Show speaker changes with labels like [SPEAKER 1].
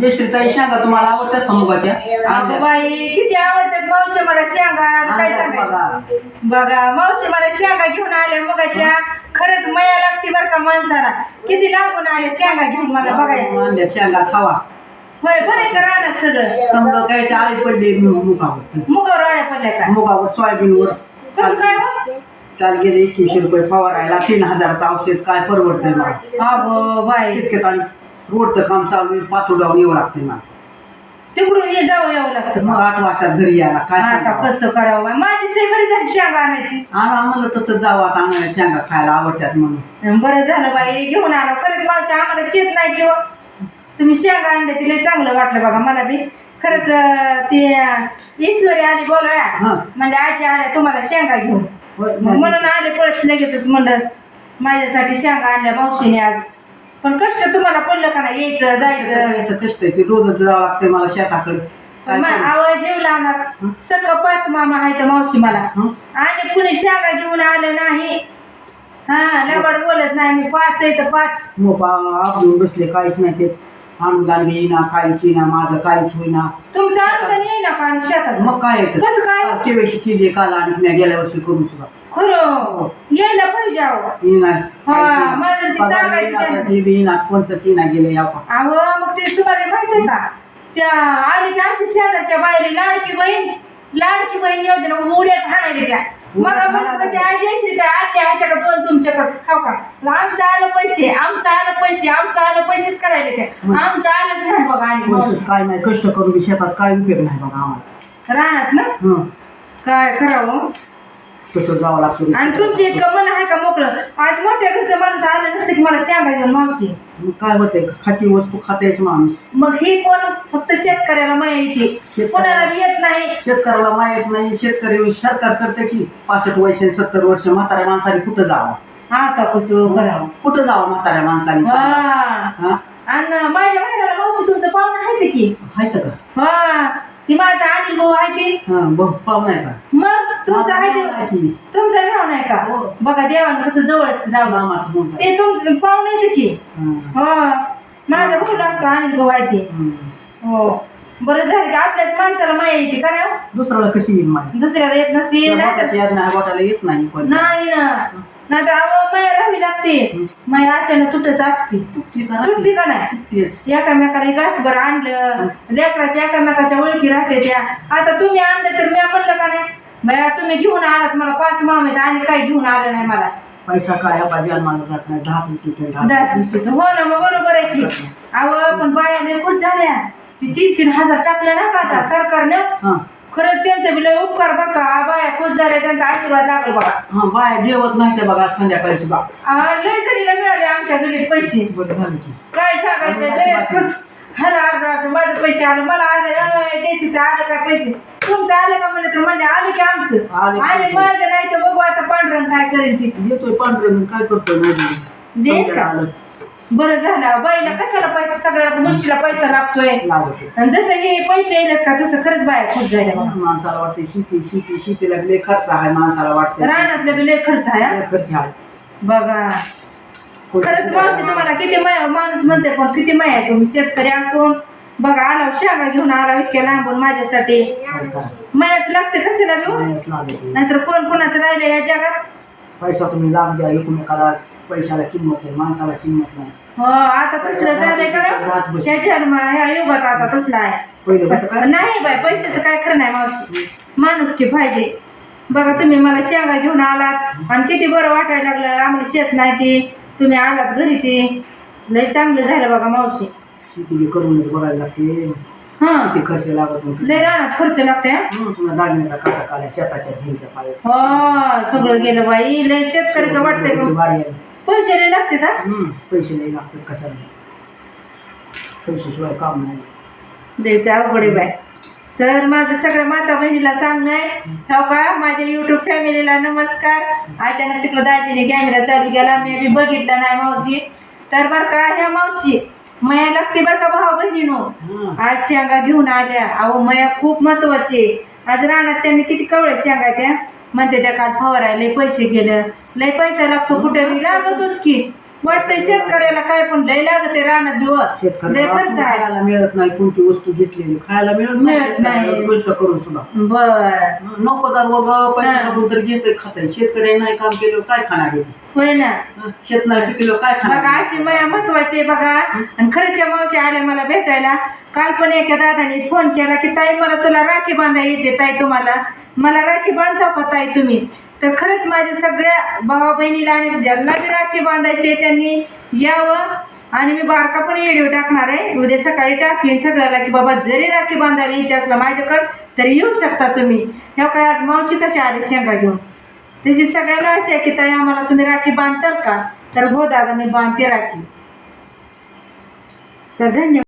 [SPEAKER 1] जयश्रीताई शेंगा तुम्हाला आवडतात का मुगाच्या?
[SPEAKER 2] अगं
[SPEAKER 1] आणल्या.
[SPEAKER 2] बाई किती आवडतात मावशी मला शेंगा काय
[SPEAKER 1] आणल्यात
[SPEAKER 2] सांगायचं? बघा. मावशी मला शेंगा घेऊन आल्या मुगाच्या. खरंच मया लागते बरं का माणसाला. किती लागून आले शेंगा घेऊन मला बघायला
[SPEAKER 1] आणल्या शेंगा खावा.
[SPEAKER 2] होय बरे का राहणार सगळं?
[SPEAKER 1] समजा काय आळी पडली मुगावर.
[SPEAKER 2] मुगावर आळ्या पडल्या का?
[SPEAKER 1] मुगावर सोयाबीनवर.
[SPEAKER 2] कसं काय हो?
[SPEAKER 1] काल गेले एकवीसशे रुपये फवारायला तीन हजाराचं औषध काय परवडतंय मला?
[SPEAKER 2] अगं बाई.
[SPEAKER 1] आणि रोडचं काम चालू आहे पातुडावून येऊ लागते मला.
[SPEAKER 2] तिकडून ये जावं यावं लागतं
[SPEAKER 1] मग. आठ वाजता घरी यायला काय
[SPEAKER 2] आता
[SPEAKER 1] सांगावं?
[SPEAKER 2] कसं करावं? माझी सई बरी झाली शेंगा आणायची.
[SPEAKER 1] आला म्हणलं तसं जावं आता आणायला शेंगा खायला आवडतात म्हणून.
[SPEAKER 2] बरं झालं बाई घेऊन आला. खरंच मावशी आम्हाला शेत नाही किंवा तुम्ही शेंगा आणले तिला चांगलं वाटलं बघा मला बी. खरंच अं, ती अं, ईश्वरी आली
[SPEAKER 1] हा.
[SPEAKER 2] म्हणजे आजी आल्या तुम्हाला शेंगा घेऊन.
[SPEAKER 1] होय,
[SPEAKER 2] मग? म्हणून आले पळत लगेचच म्हणलं माझ्यासाठी शेंगा आणल्या मावशीने आज. पण कष्ट तुम्हाला पडलं का नाही? यायचं जायचं.
[SPEAKER 1] यायचं कष्ट आहे. ते रोजच जावं लागतंय मला शेताकडे. काय
[SPEAKER 2] मग
[SPEAKER 1] करू?
[SPEAKER 2] आवाज जेव लावणार. सगळं पाच मामा आहे तर मावशी मला.
[SPEAKER 1] हं?
[SPEAKER 2] आणि कुणी शेंगा घेऊन आलं नाही. हा लबाड बोलत नाही. मी पाच आहे तर पाच.
[SPEAKER 1] मग बा- आपलून बसले काहीच नाही ते. अनुदान येईना काहीच येईना माझं काहीच होईना.
[SPEAKER 2] तुमचं अनुदान येईना का आणि शेताचं?
[SPEAKER 1] मग काय
[SPEAKER 2] कसं काय?
[SPEAKER 1] केवायसी केली काल आणि मी गेल्या वर्षी करून सुद्धा.
[SPEAKER 2] खरं. यायला पाहिजे अहो. हा, माझं ते सांगायचं त्यांना.
[SPEAKER 1] ते बी येईना कोणतंच येईना गेले या
[SPEAKER 2] अहो मग ते तुम्हाला माहीत आहे का? त्या आली की आमच्या शेजारच्या बाहेर लाडकी बहीण लाडकी बहीण योजना उड्यात हाणायला त्या मग
[SPEAKER 1] हाणायला
[SPEAKER 2] जयश्री त्या आत्या का दोन तुमच्याकडे. खाऊ का? आमचं आलं पैसे आमचं आलं पैसे आमचं आलं पैसेच करायला त्या. आमचं आलंच नाही बघा आणि
[SPEAKER 1] कोणतंच काय नाही कष्ट करून बी शेतात काय उपयोग नाही बघा आम्हाला.
[SPEAKER 2] राहणार ना?
[SPEAKER 1] हं.
[SPEAKER 2] काय करावं?
[SPEAKER 1] तसं जावं लागतं
[SPEAKER 2] आणि तुमच्या इतकं मन आहे का मोकळं? आज मोठ्या घरचं माणूस आलं नसतं की मला शेंगा घेऊन मावशी.
[SPEAKER 1] मग काय होतंय? खाती वस्तू खातायच माणूस.
[SPEAKER 2] मग ही कोण? फक्त शेतकऱ्याला माया येते. कोणाला बी येत नाही.
[SPEAKER 1] शेतकऱ्याला माहीत नाही. शेतकरी सरकार करते की पासष्ट वर्ष सत्तर वर्ष म्हाताऱ्या माणसाने कुठं जावं?
[SPEAKER 2] आता कसं करावं
[SPEAKER 1] कुठं जावं म्हाताऱ्या माणसाने सांगा?
[SPEAKER 2] हा?
[SPEAKER 1] हा
[SPEAKER 2] आणि माझ्या बाहेर मावशी तुमचं पाहुणं आहे ते की?
[SPEAKER 1] हायत का?
[SPEAKER 2] हा. ती माझा अनिल भाऊ आहे ते.
[SPEAKER 1] हा बघ पाहू नाही का?
[SPEAKER 2] मग तुमचं आहे
[SPEAKER 1] की.
[SPEAKER 2] तुमचा भाव नाही का?
[SPEAKER 1] हो.
[SPEAKER 2] बघा देवानं कसं जवळच
[SPEAKER 1] मुलगा.
[SPEAKER 2] ते तुमचं पाहुणं येते की.
[SPEAKER 1] हा.
[SPEAKER 2] हा. माझा भाऊ लागतो अनिल भाऊ आहे ते. हो. बरं झालं की? आपल्याच माणसाला माया येते का? नाही?
[SPEAKER 1] दुसऱ्याला कशी येईल माहिती
[SPEAKER 2] दुसऱ्याला येत नसते नाही
[SPEAKER 1] येत नाही नाही
[SPEAKER 2] ना. नाही तर अहो माया राहावी लागते. माया अशानं तुटत असते. तुटते का नाही? एकामेकाला घासभर आणलं. लेकराच्या एकामेकाच्या ओळखी राहते त्या. आता तुम्ही आणलं तर मी म्हणलं का नाही? बया तुम्ही घेऊन आलात मला. पाच मामे आणि काही घेऊन आलं नाही मला.
[SPEAKER 1] पैसा काय हा जात नाही. दहा रुपये दहा
[SPEAKER 2] दहा दिवशी हो ना मग बरोबर आहे की. अहो पण बाया लय खुश झाल्या. ती तीन तीन हजार टाकल्या ना का आता सरकारनं?
[SPEAKER 1] हा.
[SPEAKER 2] खरंच त्यांचं बी लय उपकार बघा. बाया खुश झाल्या त्यांचा आशीर्वाद लागल बघा.
[SPEAKER 1] हा बाय जेवत नाही ते बघा संध्याकाळी सुद्धा.
[SPEAKER 2] आ, लय जणीला मिळाले आमच्या घरी पैसे.
[SPEAKER 1] बरं झालं की.
[SPEAKER 2] काय सांगायचं? खुश. अर्धा माझं पैसे आलं मला आलं अय, द्यायचे ते आलं का पैसे? तुमचं आलं का म्हणलं तर म्हणले आले की आमचं.
[SPEAKER 1] आले की तुमचे.
[SPEAKER 2] माझं नाही तर बघू आता पांढरं काय करेल ती.
[SPEAKER 1] येतोय पांढरं काय करतोय
[SPEAKER 2] का? बरं झालं. बाईला कशाला पैसा सगळ्या गोष्टीला पैसा लागतोय?
[SPEAKER 1] लागत
[SPEAKER 2] आणि जसं हे पैसे येतात का तसं खरंच बाया खुश झाल्या बघा.
[SPEAKER 1] माणसाला वाटते शेती शेती शेतीला लय खर्च आहे माणसाला वाटते
[SPEAKER 2] रानातलं बी लय खर्च आहे हा.
[SPEAKER 1] लय खर्च आहे.
[SPEAKER 2] बघा. खरंच मावशी तुम्हाला किती माया माणूस म्हणते पण किती माया आहे तुम्ही शेतकरी असून. बघा आला शेंगा घेऊन आला इतक्या लांबून माझ्यासाठी? मायाच लागते कशाला घेऊन
[SPEAKER 1] लागत.
[SPEAKER 2] नाहीतर कोण कोणाचं राहिलं या जगात?
[SPEAKER 1] पैसा तुम्ही लाभ द्या एकमेकाला पैशाला किंमत आहे माणसाला किंमत नाही.
[SPEAKER 2] हो आता तसलं झालंय का? ह्या जन्मा ह्या युगात आता तसला आहे.
[SPEAKER 1] पहिलं होतं काय
[SPEAKER 2] नाही बाय पैशाचं काय खरं नाही मावशी. माणूस की पाहिजे. बघा तुम्ही मला शेंगा घेऊन आलात आणि किती बरं वाटायला लागलं. आम्हाला शेत नाही ती. तुम्ही आलात घरी ती. लय चांगलं झालं बघा मावशी.
[SPEAKER 1] शेती बी करूनच बघायला लागते.
[SPEAKER 2] हा.
[SPEAKER 1] किती खर्च लागत
[SPEAKER 2] लय रानात खर्च लागते हा?
[SPEAKER 1] दागिन्याचा काटा शेताच्या
[SPEAKER 2] हो सगळं गेलं बाई लय शेतकरीचं वाटतंय
[SPEAKER 1] आहे.
[SPEAKER 2] पैसे लय लागते का?
[SPEAKER 1] हम्म, पैसे नाही लागतात कशाला? पैशाशिवाय काम नाही.
[SPEAKER 2] द्यायचं अवघड आहे बाय तर माझं सगळ्या माता बहिणीला सांगणं आहे. हो का? माझ्या युट्यूब फॅमिलीला नमस्कार. अचानक तिकडं दाजीने कॅमेरा चालू केला. मी बी बघितला नाही मावशी. तर बरं का ह्या मावशी. मया लागते बरं का भाऊ बहिणीनो. आज शेंगा घेऊन आल्या. अहो मया खूप महत्त्वाचे आज रानात त्यांनी किती कवळे शेंगा त्या? म्हणते त्या काल फवारायला लय पैसे गेलं. लय पैसा लागतो कुठे? बी लागतोच की. वाटतंय शेतकऱ्याला काय पण लय लागत रानात दिवस. लय खर्च आहे.
[SPEAKER 1] खायला मिळत नाही कोणती वस्तू घेतलेली. खायला मिळत नाही
[SPEAKER 2] मिळत नाही.
[SPEAKER 1] शेतकऱ्याला कष्ट करून सुद्धा.
[SPEAKER 2] बर.
[SPEAKER 1] नोकरदार वर्ग पैसा तर घेतोय खाताय शेतकऱ्याने नाही काम केलं काय खाणार आहे?
[SPEAKER 2] होय ना?
[SPEAKER 1] शेत नाही पिकलं काय खाणार?
[SPEAKER 2] बघा अशी माया महत्वाची आहे बघा. आणि खरंच्या मावशी आल्या मला भेटायला. काल पण एका दादाने फोन केला की ताई मला तुला राखी बांधा यायचे ताई तुम्हाला. मला राखी बांधता का ताई तुम्ही? तर खरंच माझ्या सगळ्या भावा बहिणीला आणि ज्यांना बी राखी बांधायचे त्यांनी यावं. आणि मी बारका पण व्हिडिओ टाकणार आहे. उद्या सकाळी टाकली सगळ्याला की बाबा जरी राखी बांधायला यायची असलं माझ्याकडं तरी येऊ शकता तुम्ही. ह्या काय आज मावशी कशी आली शेंगा घेऊन? म्हणजे त्याची सगळ्याला अशी आहे की ताई आम्हाला तुम्ही राखी बांधचाल का? तर हो दादा मी बांधते राखी. तर धन्यवाद.